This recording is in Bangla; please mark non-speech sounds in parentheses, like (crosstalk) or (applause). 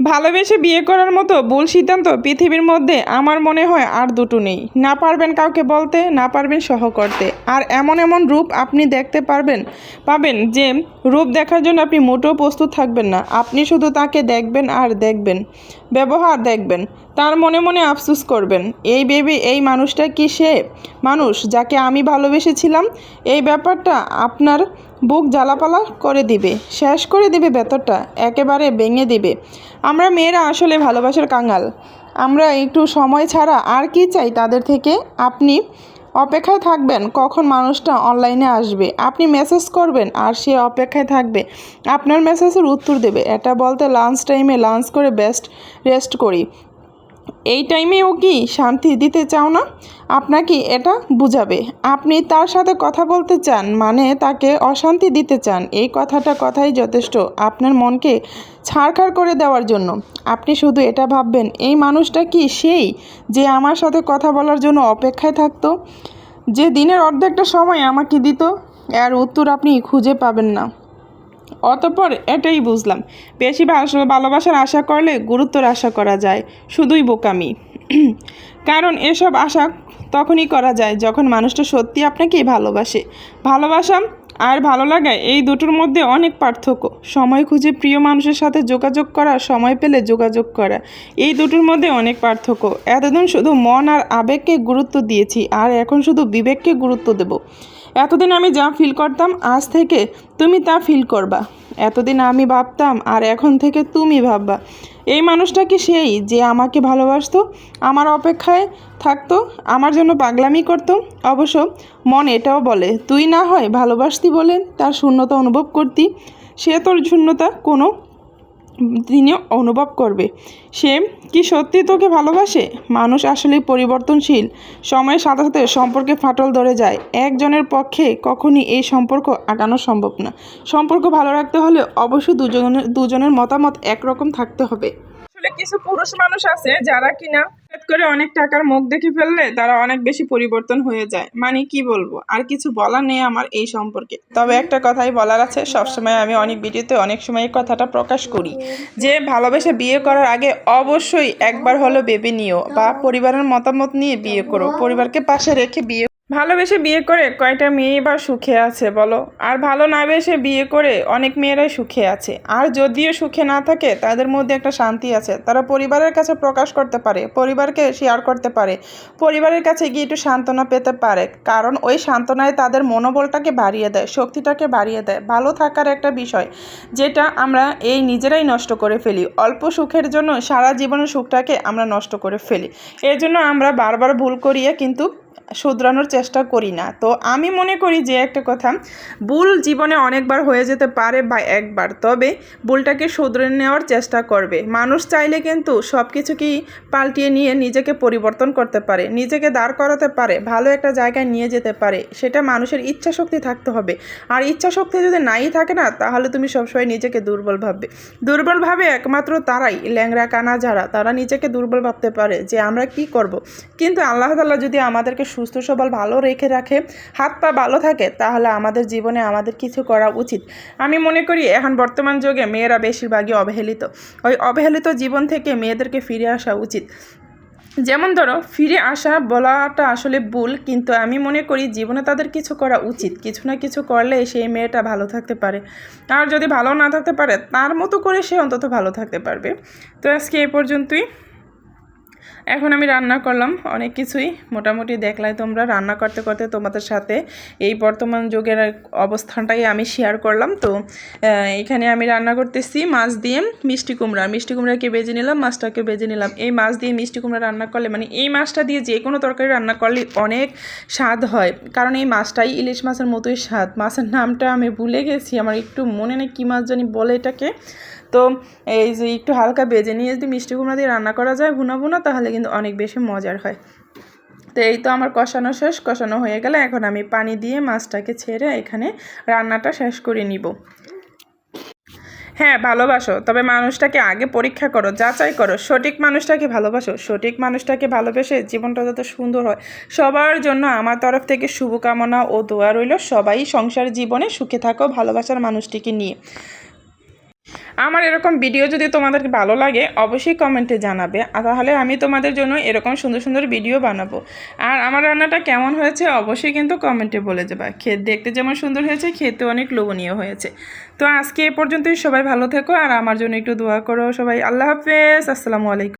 ভালোবেসে বিয়ে করার মতো ভুল সিদ্ধান্ত পৃথিবীর মধ্যে আমার মনে হয় আর দুটো নেই। না পারবেন কাউকে বলতে, না পারবেন সহ করতে। আর এমন এমন রূপ আপনি দেখতে পারবেন, পাবেন যে রূপ দেখার জন্য আপনি মোটেও প্রস্তুত থাকবেন না। আপনি শুধু তাকে দেখবেন আর দেখবেন, ব্যবহার দেখবেন, তার মনে মনে আফসুস করবেন। এই বেবি এই মানুষটা কি সে মানুষ যাকে আমি ভালোবেসেছিলাম? এই ব্যাপারটা আপনার বুক জ্বালাপালা করে দিবে। শেষ করে দিবে ভেতরটা একেবারে ভেঙে দিবে। আমরা মেয়েরা আসলে ভালোবাসার কাঙাল। আমরা একটু সময় ছাড়া আর কি চাই তাদের থেকে? আপনি অপেক্ষায় থাকবেন, কখন মানুষটা অনলাইনে আসবে। আপনি মেসেজ করবেন আর সে অপেক্ষায় থাকবে। আপনার মেসেজের উত্তর দেবে। এটা বলতে লাঞ্চ টাইমে লাঞ্চ করে বেস্ট রেস্ট করি। এই টাইমেও কি শান্তি দিতে চাও না? আপনাকে এটা বুঝাবে। আপনি তার সাথে কথা বলতে চান মানে তাকে অশান্তি দিতে চান। এই কথাটা কথাই যথেষ্ট আপনার মনকে ছাড়খাড় করে দেওয়ার জন্য। আপনি শুধু এটা ভাববেন, এই মানুষটা কি সেই যে আমার সাথে কথা বলার জন্য অপেক্ষায় থাকতো? যে দিনের অর্ধেকটা সময় আমাকে দিত, এর উত্তর আপনি খুঁজে পাবেন না। অতঃপর এটাই বুঝলাম। বেশি ভালোবাসার আশা করলে গুরুত্বর আশা করা যায়, শুধুই বোকামি। (clears throat) কারণ এসব আশা তখনই করা যায় যখন মানুষটা সত্যি আপনাকেই ভালোবাসে। ভালোবাসা আর ভালো লাগায় এই দুটোর মধ্যে অনেক পার্থক্য। সময় খুঁজে প্রিয় মানুষের সাথে যোগাযোগ করা, সময় পেলে যোগাযোগ করা, এই দুটোর মধ্যে অনেক পার্থক্য। এতদিন শুধু মন আর আবেগকে গুরুত্ব দিয়েছি, আর এখন শুধু বিবেককে গুরুত্ব দেব। এতদিন আমি যা ফিল করতাম, আজ থেকে তুমি তা ফিল করবা। এতদিন আমি ভাবতাম, আর এখন থেকে তুমি ভাববা। এই মানুষটা কি সেই যে আমাকে ভালোবাসতো, আমার অপেক্ষায় থাকতো, আমার জন্য পাগলামি করতো? অবশ্য মন এটাও বলে, তুই না হয় ভালোবাসতি বলে তার শূন্যতা অনুভব করতি, সে তোর শূন্যতা কোনো তিনি অনুভব করবে। সে কি সত্যি তোকে ভালোবাসে? মানুষ আসলে পরিবর্তনশীল। সময়ের সাথে সাথে সম্পর্কে ফাটল ধরে যায়। একজনের পক্ষে কখনই এই সম্পর্ক আগানো সম্ভব না। সম্পর্ক ভালো রাখতে হলে অবশ্যই দুজনের দুজনের মতামত একরকম থাকতে হবে। কিছু পুরুষ মানুষ আছে যারা কিনা হঠাৎ করে অনেক টাকার মুখ দেখে ফেললে তারা অনেক বেশি পরিবর্তন হয়ে যায়। মানে কি বলব? আর কিছু বলার নেই আমার এই সম্পর্কে। তবে একটা কথাই বলার আছে, সবসময় আমি অনেক ভিডিওতে অনেক সময় এই কথাটা প্রকাশ করি। যে ভালোবেসে বিয়ে করার আগে অবশ্যই একবার হলো ভেবে নিও বা পরিবারের মতামত নিয়ে বিয়ে করো। পরিবারকে পাশে রেখে বিয়ে ভালোবেসে বিয়ে করে কয়টা মেয়ে বা সুখে আছে বলো? আর ভালো না বেসে বিয়ে করে অনেক মেয়েরাই সুখে আছে। আর যদিও সুখে না থাকে, তাদের মধ্যে একটা শান্তি আছে। তারা পরিবারের কাছে প্রকাশ করতে পারে, পরিবারকে শেয়ার করতে পারে। পরিবারের কাছে গিয়ে একটু সান্ত্বনা পেতে পারে। কারণ ওই সান্ত্বনায় তাদের মনোবলটাকে বাড়িয়ে দেয়, শক্তিটাকে বাড়িয়ে দেয়। ভালো থাকার একটা বিষয়, যেটা আমরা এই নিজেরাই নষ্ট করে ফেলি। অল্প সুখের জন্য সারা জীবনের সুখটাকে আমরা নষ্ট করে ফেলি। এর জন্য আমরা বারবার ভুল করিয়ে কিন্তু শুধরানোর চেষ্টা করি না। তো আমি মনে করি যে একটা কথা, ভুল জীবনে অনেকবার হয়ে যেতে পারে বা একবার, তবে ভুলটাকে শুধরে নেওয়ার চেষ্টা করবে। মানুষ চাইলে কিন্তু সব কিছুকেই পাল্টিয়ে নিয়ে নিজেকে পরিবর্তন করতে পারে, নিজেকে দাঁড় করাতে পারে, ভালো একটা জায়গায় নিয়ে যেতে পারে, সেটা মানুষের ইচ্ছা শক্তি থাকতে হবে। আর ইচ্ছা শক্তি যদি নাই থাকে না, তাহলে তুমি সবসময় নিজেকে দুর্বল ভাববে। দুর্বল ভাবে একমাত্র তারাই ল্যাংরা কানা, যারা, তারা নিজেকে দুর্বল ভাবতে পারে যে আমরা কি করব। কিন্তু আল্লাহ তাল্লাহ যদি আমাদেরকে সুস্থ সবল ভালো রেখে রাখে, হাত পা ভালো থাকে, তাহলে আমাদের জীবনে আমাদের কিছু করা উচিত। আমি মনে করি এখন বর্তমান যুগে মেয়েরা বেশিরভাগই অবহেলিত। ওই অবহেলিত জীবন থেকে মেয়েদেরকে ফিরে আসা উচিত। যেমন ধরো, ফিরে আসা বলাটা আসলে ভুল, কিন্তু আমি মনে করি জীবনে তাদের কিছু করা উচিত। কিছু না কিছু করলে সেই মেয়েটা ভালো থাকতে পারে। আর যদি ভালো না থাকতে পারে, তার মতো করে সে অন্তত ভালো থাকতে পারবে। তো আজকে এই পর্যন্তই। এখন আমি রান্না করলাম অনেক কিছুই। মোটামুটি দেখলাই তোমরা রান্না করতে করতে তোমাদের সাথে এই বর্তমান যুগের অবস্থানটাই আমি শেয়ার করলাম। তো এখানে আমি রান্না করতেছি মাছ দিয়ে মিষ্টি কুমড়া। মিষ্টি কুমড়াকে বেজে নিলাম, মাছটাকে বেজে নিলাম। এই মাছ দিয়ে মিষ্টি কুমড়া রান্না করলে মানে এই মাছটা দিয়ে যে কোনো তরকারি রান্না করলে অনেক স্বাদ হয়। কারণ এই মাছটাই ইলিশ মাছের মতোই স্বাদ। মাছের নামটা আমি ভুলে গেছি, আমার একটু মনে নেই কী মাছ জানি বলে এটাকে। তো, এই যে একটু হালকা বেজে নিয়ে যদি মিষ্টি কুমড়া দিয়ে রান্না করা যায় ভুনা ভুনা, তাহলে কিন্তু অনেক বেশি মজার হয়। তো এই তো আমার কষানো শেষ। কষানো হয়ে গেলে এখন আমি পানি দিয়ে মাছটাকে ছেড়ে এখানে রান্নাটা শেষ করে নিব। হ্যাঁ ভালোবাসো। তবে মানুষটাকে আগে পরীক্ষা করো, যাচাই করো। সঠিক মানুষটাকে ভালোবাসো, সঠিক মানুষটাকে ভালোবেসে জীবনটা যাতে সুন্দর হয়। সবার জন্য আমার তরফ থেকে শুভকামনা ও দোয়া রইল সবাই সংসার জীবনে সুখে থাকো, ভালোবাসার মানুষটিকে নিয়ে। আমার এরকম ভিডিও যদি তোমাদের ভালো লাগে, অবশ্যই কমেন্টে জানাবে। তাহলে আমি তোমাদের জন্য এরকম সুন্দর সুন্দর ভিডিও বানাবো। আর আমার রান্নাটা কেমন হয়েছে, অবশ্যই কিন্তু কমেন্টে বলে যাবে খেতে দেখতে যেমন সুন্দর হয়েছে, খেতে অনেক লোভনীয় হয়েছে। তো আজকে এ পর্যন্তই সবাই ভালো থেকো, আর আমার জন্য একটু দোয়া করো সবাই। আল্লাহ হাফেজ, আসসালামু আলাইকুম।